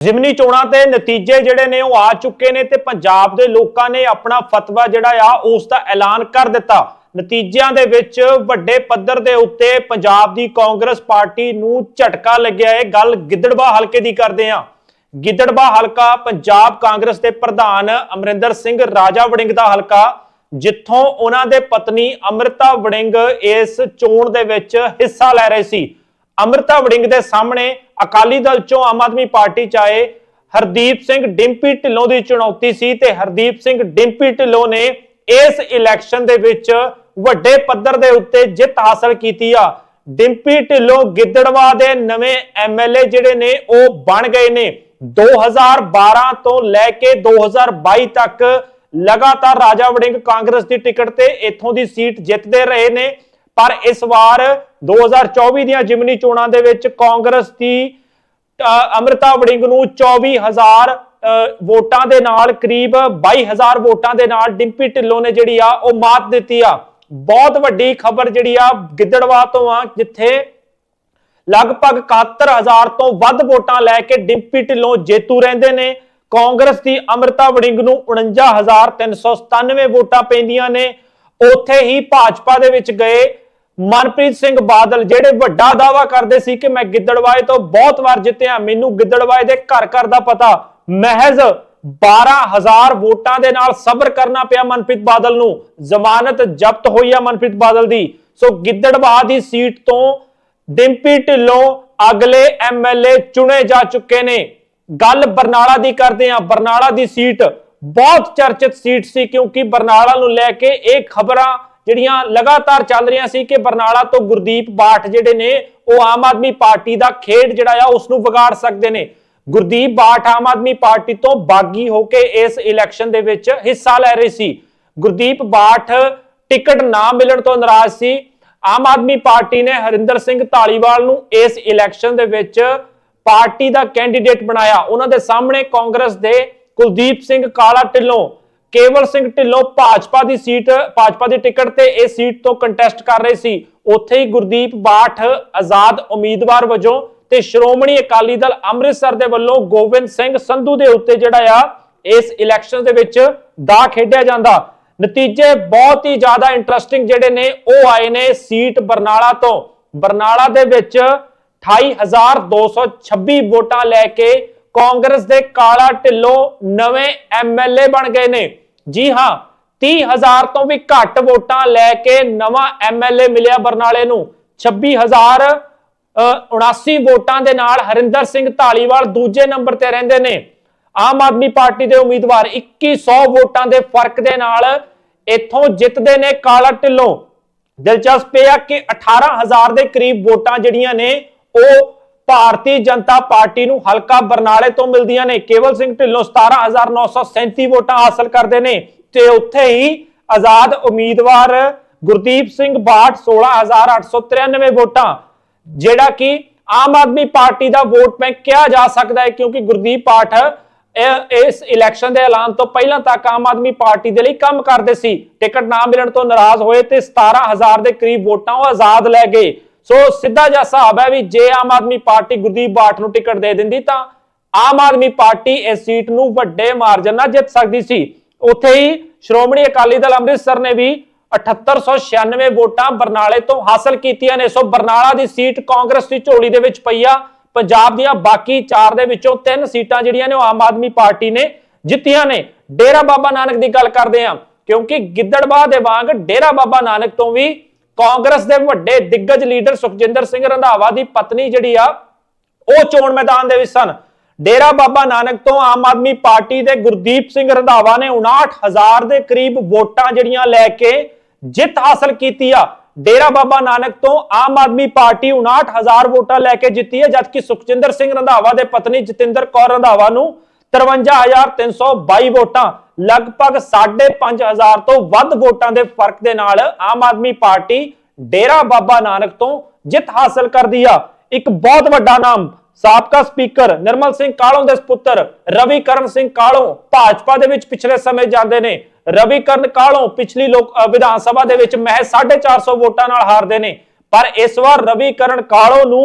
ਜ਼ਿਮਨੀ ਚੋਣਾਂ ਤੇ ਨਤੀਜੇ ਜਿਹੜੇ ਨੇ ਉਹ ਆ ਚੁੱਕੇ ਨੇ ਤੇ ਪੰਜਾਬ ਦੇ ਲੋਕਾਂ ਨੇ ਆਪਣਾ ਫਤਵਾ ਜਿਹੜਾ ਆ ਉਸ ਦਾ ਐਲਾਨ ਕਰ ਦਿੱਤਾ। ਨਤੀਜਿਆਂ ਦੇ ਵਿੱਚ ਵੱਡੇ ਪੱਧਰ ਦੇ ਉੱਤੇ ਪੰਜਾਬ ਦੀ ਕਾਂਗਰਸ ਪਾਰਟੀ ਨੂੰ ਝਟਕਾ ਲੱਗਿਆ। ਹੈ ਗੱਲ ਗਿੱਦੜਵਾ ਹਲਕੇ ਦੀ ਕਰਦੇ ਆ ਗਿੱਦੜਵਾ ਹਲਕਾ ਪੰਜਾਬ ਕਾਂਗਰਸ ਦੇ ਪ੍ਰਧਾਨ ਅਮਰਿੰਦਰ ਸਿੰਘ ਰਾਜਾ ਵੜਿੰਗ ਦਾ ਹਲਕਾ, ਜਿੱਥੋਂ ਉਹਨਾਂ ਦੇ ਪਤਨੀ ਅਮ੍ਰਿਤਾ ਵੜਿੰਗ ਇਸ ਚੋਣ ਦੇ ਵਿੱਚ ਹਿੱਸਾ ਲੈ ਰਹੇ ਸੀ। ਅਮ੍ਰਿਤਾ ਵੜਿੰਗ ਦੇ ਸਾਹਮਣੇ ਅਕਾਲੀ ਦਲ ਚੋਂ ਆਮ ਆਦਮੀ ਪਾਰਟੀ ਚ ਆਏ ਹਰਦੀਪ ਸਿੰਘ ਡਿੰਪੀ ਢਿੱਲੋਂ ਦੀ ਚੁਣੌਤੀ ਸੀ ਤੇ ਹਰਦੀਪ ਸਿੰਘ ਡਿੰਪੀ ਢਿੱਲੋਂ ਨੇ ਇਸ ਇਲੈਕਸ਼ਨ ਦੇ ਵਿੱਚ ਵੱਡੇ ਪੱਧਰ ਦੇ ਉੱਤੇ ਜਿੱਤ ਹਾਸਲ ਕੀਤੀ ਆ। ਡਿੰਪੀ ਢਿੱਲੋਂ ਗਿੱਦੜਵਾ ਦੇ ਨਵੇਂ ਐਮਐਲਏ ਜਿਹੜੇ ਨੇ, ਉਹ ਬਣ ਗਏ ਨੇ। 2012 ਤੋਂ ਲੈ ਕੇ 2022 ਤੱਕ ਲਗਾਤਾਰ ਰਾਜਾ ਵੜਿੰਗ ਕਾਂਗਰਸ ਦੀ ਟਿਕਟ ਤੇ ਇੱਥੋਂ ਦੀ ਸੀਟ ਜਿੱਤਦੇ ਰਹੇ ਨੇ। ਪਰ ਇਸ ਵਾਰ 2024 ਦੀਆਂ ਜਿਮਨੀ ਚੋਣਾਂ ਦੇ ਵਿੱਚ ਕਾਂਗਰਸ ਦੀ ਅ, ਵੜਿੰਗ ਨੂੰ 24000 ਵੋਟਾਂ ਦੇ ਨਾਲ ਕਰੀਬ 22000 ਵੋਟਾਂ ਦੇ ਨਾਲ ਡਿੰਪੀ ਢਿੱਲੋਂ ਨੇ ਜਿਹੜੀ ਆ ਉਹ ਮਾਤ ਦਿੱਤੀ ਆ। ਬਹੁਤ ਵੱਡੀ ਖਬਰ ਜਿਹੜੀ ਆ ਗਿੱਦੜਵਾ ਤੋਂ ਆ ਜਿੱਥੇ ਲਗਭਗ 71000 ਤੋਂ ਵੱਧ ਵੋਟਾਂ ਲੈ ਕੇ ਡਿੰਪੀ ਢਿੱਲੋਂ ਜੇਤੂ ਰਹਿੰਦੇ ਨੇ। ਕਾਂਗਰਸ ਦੀ ਅਮ੍ਰਿਤਾ ਵੜਿੰਗ ਨੂੰ 49397 ਵੋਟਾਂ ਪੈਂਦੀਆਂ ਨੇ। ਉੱਥੇ ਹੀ ਭਾਜਪਾ ਦੇ ਵਿੱਚ ਗਏ ਮਨਪ੍ਰੀਤ ਸਿੰਘ ਬਾਦਲ ਜਿਹੜੇ ਵੱਡਾ ਦਾਵਾ ਕਰਦੇ ਸੀ ਕਿ ਮੈਂ ਗਿੱਦੜਵਾਏ ਤੋਂ ਬਹੁਤ ਵਾਰ ਜਿੱਤਿਆ, ਮੈਨੂੰ ਗਿੱਦੜਵਾਏ ਦੇ ਘਰ ਘਰ ਦਾ ਪਤਾ। ਮਹਿਜ਼ 12000 ਵੋਟਾਂ ਦੇ ਨਾਲ ਸਬਰ ਕਰਨਾ ਪਿਆ ਮਨਪ੍ਰੀਤ ਬਾਦਲ ਨੂੰ। ਜ਼ਮਾਨਤ ਜ਼ਬਤ ਹੋਈ ਆ ਮਨਪ੍ਰੀਤ ਬਾਦਲ ਦੀ। ਸੋ ਗਿੱਦੜਵਾ ਦੀ ਸੀਟ ਤੋਂ ਡਿੰਪੀ ਢਿੱਲੋਂ ਅਗਲੇ ਐਮਐਲਏ ਚੁਣੇ ਜਾ ਚੁੱਕੇ ਨੇ। ਗੱਲ ਬਰਨਾਲਾ ਦੀ ਕਰਦੇ ਆ ਬਰਨਾਲਾ ਦੀ ਸੀਟ ਬਹੁਤ ਚਰਚਿਤ ਸੀਟ ਸੀ ਕਿਉਂਕਿ ਬਰਨਾਲਾ ਨੂੰ ਲੈ ਕੇ ਇਹ ਖਬਰਾਂ ਜਿਹੜੀਆਂ ਲਗਾਤਾਰ ਚੱਲ ਰਹੀਆਂ ਸੀ ਕਿ ਬਰਨਾਲਾ ਤੋਂ ਗੁਰਦੀਪ ਬਾਠ ਜਿਹੜੇ ਨੇ, ਉਹ ਆਮ ਆਦਮੀ ਪਾਰਟੀ ਦਾ ਖੇਡ ਜਿਹੜਾ ਆ ਉਸ ਨੂੰ ਵਿਗਾੜ ਸਕਦੇ ਨੇ। ਗੁਰਦੀਪ ਬਾਠ ਆਮ ਆਦਮੀ ਪਾਰਟੀ ਤੋਂ ਬਾਗੀ ਹੋ ਕੇ ਇਸ ਇਲੈਕਸ਼ਨ ਦੇ ਵਿੱਚ ਹਿੱਸਾ ਲੈ ਰਹੀ ਸੀ। ਗੁਰਦੀਪ ਬਾਠ ਟਿਕਟ ਨਾ ਮਿਲਣ ਤੋਂ ਨਾਰਾਜ਼ ਸੀ। ਆਮ ਆਦਮੀ ਪਾਰਟੀ ਨੇ ਹਰਿੰਦਰ ਸਿੰਘ ਢਾਲੀਵਾਲ ਨੂੰ ਇਸ ਇਲੈਕਸ਼ਨ ਦੇ ਵਿੱਚ ਪਾਰਟੀ ਦਾ ਕੈਂਡੀਡੇਟ ਬਣਾਇਆ। ਉਹਨਾਂ ਦੇ ਸਾਹਮਣੇ ਕਾਂਗਰਸ ਦੇ ਕੁਲਦੀਪ ਸਿੰਘ ਕਾਲਾ ਢਿੱਲੋਂ ਕੇਵਲ ਸਿੰਘ ਢਿੱਲੋਂ ਭਾਜਪਾ ਦੀ ਸੀਟ, ਭਾਜਪਾ ਦੀ ਟਿਕਟ ਤੇ ਇਹ ਸੀਟ ਤੋਂ ਕੰਟੈਸਟ ਕਰ ਰਹੇ ਸੀ। ਉੱਥੇ ਹੀ ਗੁਰਦੀਪ ਬਾਠ ਆਜ਼ਾਦ ਉਮੀਦਵਾਰ ਵਜੋਂ ਤੇ ਸ਼੍ਰੋਮਣੀ ਅਕਾਲੀ ਦਲ ਅੰਮ੍ਰਿਤਸਰ ਦੇ ਵੱਲੋਂ ਗੋਬਿੰਦ ਸਿੰਘ ਸੰਧੂ ਦੇ ਉੱਤੇ ਜਿਹੜਾ ਆ, ਇਸ ਇਲੈਕਸ਼ਨ ਦੇ ਵਿੱਚ ਦਾ ਖੇਡਿਆ ਜਾਂਦਾ। ਨਤੀਜੇ ਬਹੁਤ ਹੀ ਜ਼ਿਆਦਾ ਇੰਟਰਸਟਿੰਗ ਜਿਹੜੇ ਨੇ, ਉਹ ਆਏ ਨੇ ਸੀਟ ਬਰਨਾਲਾ ਤੋਂ। ਬਰਨਾਲਾ ਦੇ ਵਿੱਚ 28226 ਵੋਟਾਂ ਲੈ ਕੇ ਕਾਂਗਰਸ ਦੇ ਕਾਲਾ ਢਿੱਲੋਂ ਨਵੇਂ ਐਮਐਲਏ ਬਣ ਗਏ ਨੇ। ਜੀ ਹਾਂ 30000 ਤੋਂ ਵੀ ਘੱਟ ਵੋਟਾਂ ਲੈ ਕੇ ਨਵਾਂ ਐਮਐਲਏ ਮਿਲਿਆ ਬਰਨਾਲੇ ਨੂੰ। 26000 79 ਵੋਟਾਂ ਦੇ ਨਾਲ ਹਰਿੰਦਰ ਸਿੰਘ ਢਾਲੀਵਾਲ ਦੂਜੇ ਨੰਬਰ ਤੇ ਰਹਿੰਦੇ ਨੇ। ਆਮ ਆਦਮੀ ਪਾਰਟੀ ਦੇ ਉਮੀਦਵਾਰ 2100 ਵੋਟਾਂ ਦੇ ਫ਼ਰਕ ਦੇ ਨਾਲ ਇੱਥੋਂ ਜਿੱਤਦੇ ਨੇ ਕਾਲਾ ਢਿੱਲੋਂ। ਦਿਲਚਸਪ ਇਹ ਆ ਕਿ 18000 ਦੇ ਕਰੀਬ ਵੋਟਾਂ ਜਿਹੜੀਆਂ ਨੇ, ਉਹ ਭਾਰਤੀ ਜਨਤਾ ਪਾਰਟੀ ਨੂੰ ਹਲਕਾ ਬਰਨਾਲੇ ਤੋਂ ਮਿਲਦੀਆਂ ਨੇ। ਕੇਵਲ ਸਿੰਘ ਢਿੱਲੋਂ 17937 ਵੋਟਾਂ ਹਾਸਲ ਕਰਦੇ ਨੇ ਤੇ ਉੱਥੇ ਹੀ ਆਜ਼ਾਦ ਉਮੀਦਵਾਰ ਗੁਰਦੀਪ ਸਿੰਘ ਬਾਠ 16893 ਵੋਟਾਂ, ਜਿਹੜਾ ਕਿ ਆਮ ਆਦਮੀ ਪਾਰਟੀ ਦਾ ਵੋਟ ਬੈਂਕ ਕਿਹਾ ਜਾ ਸਕਦਾ ਹੈ ਕਿਉਂਕਿ ਗੁਰਦੀਪ ਪਾਠ ਇਸ ਇਲੈਕਸ਼ਨ ਦੇ ਐਲਾਨ ਤੋਂ ਪਹਿਲਾਂ ਤੱਕ ਆਮ ਆਦਮੀ ਪਾਰਟੀ ਦੇ ਲਈ ਕੰਮ ਕਰਦੇ ਸੀ। ਟਿਕਟ ਨਾ ਮਿਲਣ ਤੋਂ ਨਾਰਾਜ਼ ਹੋਏ ਤੇ 17000 ਦੇ ਕਰੀਬ ਵੋਟਾਂ ਉਹ ਆਜ਼ਾਦ ਲੈ ਗਏ। ਸੋ ਸਿੱਧਾ ਜਿਹਾ ਹਿਸਾਬ ਹੈ ਵੀ ਜੇ ਆਮ ਆਦਮੀ ਪਾਰਟੀ ਗੁਰਦੀਪ ਬਾਠ ਨੂੰ ਟਿਕਟ ਦੇ ਦਿੰਦੀ ਤਾਂ ਆਮ ਆਦਮੀ ਪਾਰਟੀ ਇਸ ਸੀਟ ਨੂੰ ਵੱਡੇ ਮਾਰਜਨ ਨਾਲ ਜਿੱਤ ਸਕਦੀ ਸੀ। ਉੱਥੇ ਹੀ ਸ਼੍ਰੋਮਣੀ ਅਕਾਲੀ ਦਲ ਅੰਮ੍ਰਿਤਸਰ ਨੇ ਵੀ 7896 ਵੋਟਾਂ ਬਰਨਾਲੇ ਤੋਂ ਹਾਸਲ ਕੀਤੀਆਂ ਨੇ। ਸੋ ਬਰਨਾਲਾ ਦੀ ਸੀਟ ਕਾਂਗਰਸ ਦੀ ਝੋਲੀ ਦੇ ਵਿੱਚ ਪਈ ਆ। ਪੰਜਾਬ ਦੀਆਂ ਬਾਕੀ 4 ਦੇ ਵਿੱਚੋਂ 3 ਸੀਟਾਂ ਜਿਹੜੀਆਂ ਨੇ ਉਹ ਆਮ ਆਦਮੀ ਪਾਰਟੀ ਨੇ ਜਿੱਤੀਆਂ ਨੇ। ਡੇਰਾ ਬਾਬਾ ਨਾਨਕ ਦੀ ਗੱਲ ਕਰਦੇ ਆ ਕਿਉਂਕਿ ਗਿੱਦੜਬਾਹ ਦੇ ਵਾਂਗ ਡੇਰਾ ਬਾਬਾ ਨਾਨਕ ਤੋਂ ਵੀ ਕਾਂਗਰਸ ਦੇ ਵੱਡੇ ਦਿੱਗਜ ਲੀਡਰ ਸੁਖਜਿੰਦਰ ਸਿੰਘ ਰੰਧਾਵਾ ਦੀ ਪਤਨੀ ਜਿਹੜੀ ਆ, ਉਹ ਚੋਣ ਮੈਦਾਨ ਦੇ ਵਿੱਚ ਸਨ। ਡੇਰਾ ਬਾਬਾ ਨਾਨਕ ਤੋਂ ਆਮ ਆਦਮੀ ਪਾਰਟੀ ਦੇ ਗੁਰਦੀਪ ਸਿੰਘ ਰੰਧਾਵਾ ਨੇ 59000 ਦੇ ਕਰੀਬ ਵੋਟਾਂ ਜਿਹੜੀਆਂ ਲੈ ਕੇ ਜਿੱਤ ਹਾਸਲ ਕੀਤੀ ਆ। ਡੇਰਾ ਬਾਬਾ ਨਾਨਕ ਤੋਂ ਆਮ ਆਦਮੀ ਪਾਰਟੀ 59000 ਵੋਟਾਂ ਲੈ ਕੇ ਜਿੱਤੀ ਹੈ, ਜਦਕਿ ਸੁਖਜਿੰਦਰ ਸਿੰਘ ਰੰਧਾਵਾ ਦੇ ਪਤਨੀ ਜਤਿੰਦਰ ਕੌਰ ਰੰਧਾਵਾ ਨੂੰ 53322 ਵੋਟਾਂ। ਲਗਭਗ 5500 ਤੋਂ ਵੱਧ ਵੋਟਾਂ ਦੇ ਫ਼ਰਕ ਦੇ ਨਾਲ ਆਮ ਆਦਮੀ ਪਾਰਟੀ ਡੇਰਾ ਬਾਬਾ ਨਾਨਕ ਤੋਂ ਜਿੱਤ ਹਾਸਲ ਕਰਦੀ ਆ। ਇੱਕ ਬਹੁਤ ਵੱਡਾ ਨਾਮ ਸਾਬਕਾ ਸਪੀਕਰ ਨਿਰਮਲ ਸਿੰਘ ਕਾਲੋਂ ਦੇ ਸੁਪੁੱਤਰ ਰਵੀ ਕਰਨ ਸਿੰਘ ਕਾਲੋਂ ਭਾਜਪਾ ਦੇ ਵਿੱਚ ਪਿਛਲੇ ਸਮੇਂ ਜਾਂਦੇ ਨੇ। ਰਵੀ ਕਰਨ ਕਾਲੋਂ ਪਿਛਲੀ ਲੋਕ ਵਿਧਾਨ ਸਭਾ ਦੇ ਵਿੱਚ ਮਹਿਜ਼ 450 ਵੋਟਾਂ ਨਾਲ ਹਾਰਦੇ ਨੇ। ਪਰ ਇਸ ਵਾਰ ਰਵੀ ਕਰਨ ਕਾਲੋਂ ਨੂੰ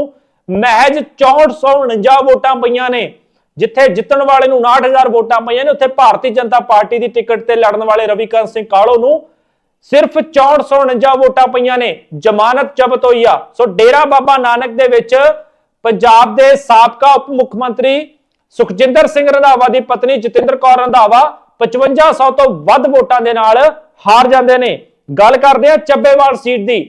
ਮਹਿਜ਼ 6449 ਵੋਟਾਂ ਪਈਆਂ ਨੇ। ਜਿੱਥੇ ਜਿੱਤਣ ਵਾਲੇ ਨੂੰ 69000 ਵੋਟਾਂ ਪਈਆਂ ਨੇ, ਉੱਥੇ ਭਾਰਤੀ ਜਨਤਾ ਪਾਰਟੀ ਦੀ ਟਿਕਟ ਤੇ ਲੜਨ ਵਾਲੇ ਰਵੀਕਰਨ ਸਿੰਘ ਕਾਲੋ ਨੂੰ ਸਿਰਫ 6449 ਵੋਟਾਂ ਪਈਆਂ ਨੇ, ਜ਼ਮਾਨਤ ਜ਼ਬਤ ਹੋਈ ਆ। ਸੋ ਡੇਰਾ ਬਾਬਾ ਨਾਨਕ ਦੇ ਵਿੱਚ ਪੰਜਾਬ ਦੇ ਸਾਬਕਾ ਉਪ ਮੁੱਖ ਮੰਤਰੀ ਸੁਖਜਿੰਦਰ ਸਿੰਘ ਰੰਧਾਵਾ ਦੀ ਪਤਨੀ ਜਤਿੰਦਰ ਕੌਰ ਰੰਧਾਵਾ 5500 ਤੋਂ ਵੱਧ ਵੋਟਾਂ ਦੇ ਨਾਲ ਹਾਰ ਜਾਂਦੇ ਨੇ। ਗੱਲ ਕਰਦੇ ਆ ਚੱਬੇਵਾਲ ਸੀਟ ਦੀ।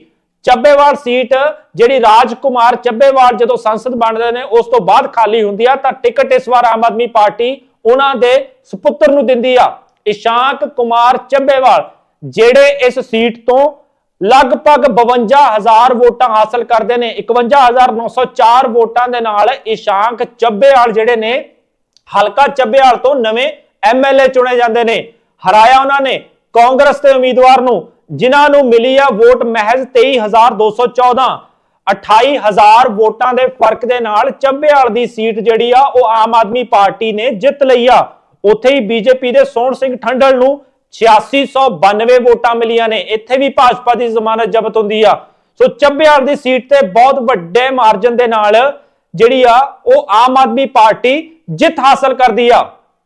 ਚੱਬੇਵਾਲ ਸੀਟ ਜਿਹੜੀ ਰਾਜਕੁਮਾਰ ਚੱਬੇਵਾਲ ਜਦੋਂ ਸੰਸਦ ਬਣਦੇ ਨੇ, ਉਸ ਤੋਂ ਬਾਅਦ ਖਾਲੀ ਹੁੰਦੀ ਆ, ਤਾਂ ਟਿਕਟ ਇਸ ਵਾਰ ਆਮ ਆਦਮੀ ਪਾਰਟੀ ਉਹਨਾਂ ਦੇ ਸੁਪੁੱਤਰ ਨੂੰ ਦਿੰਦੀ ਆ, ਇਸ਼ਾਂਕ ਕੁਮਾਰ ਚੱਬੇਵਾਲ, ਜਿਹੜੇ ਇਸ ਸੀਟ ਤੋਂ ਲਗਭਗ 52000 ਵੋਟਾਂ ਹਾਸਲ ਕਰਦੇ ਨੇ 51904 ਵੋਟਾਂ ਦੇ ਨਾਲ ਇਸ਼ਾਂਕ ਚੱਬੇਵਾਲ ਜਿਹੜੇ ਨੇ, ਹਲਕਾ ਚੱਬੇਵਾਲ ਤੋਂ ਨਵੇਂ ਐਮਐਲਏ ਚੁਣੇ ਜਾਂਦੇ ਨੇ। ਹਰਾਇਆ ਉਹਨਾਂ ਨੇ ਕਾਂਗਰਸ ਦੇ ਉਮੀਦਵਾਰ ਨੂੰ ਜਿਨ੍ਹਾਂ ਨੂੰ ਮਿਲੀ ਆ ਵੋਟ ਮਹਿਜ਼ 23214 28000 ਵੋਟਾਂ ਦੇ ਫ਼ਰਕ ਦੇ ਨਾਲ ਚੱਬੇਵਾਲ ਦੀ ਸੀਟ ਜਿਹੜੀ ਆ, ਉਹ ਆਮ ਆਦਮੀ ਪਾਰਟੀ ਨੇ ਜਿੱਤ ਲਈ ਆ। ਉੱਥੇ ਹੀ ਬੀਜੇਪੀ ਦੇ ਸੋਹਣ ਸਿੰਘ ਠੰਡਲ ਨੂੰ 8692 ਵੋਟਾਂ ਮਿਲੀਆਂ ਨੇ। ਇੱਥੇ ਵੀ ਭਾਜਪਾ ਦੀ ਜ਼ਮਾਨਤ ਜ਼ਬਤ ਹੁੰਦੀ ਆ। ਸੋ ਚੱਬੇਵਾਲ ਦੀ ਸੀਟ ਤੇ ਬਹੁਤ ਵੱਡੇ ਮਾਰਜਨ ਦੇ ਨਾਲ ਜਿਹੜੀ ਆ, ਉਹ ਆਮ ਆਦਮੀ ਪਾਰਟੀ ਜਿੱਤ ਹਾਸਲ ਕਰਦੀ ਆ।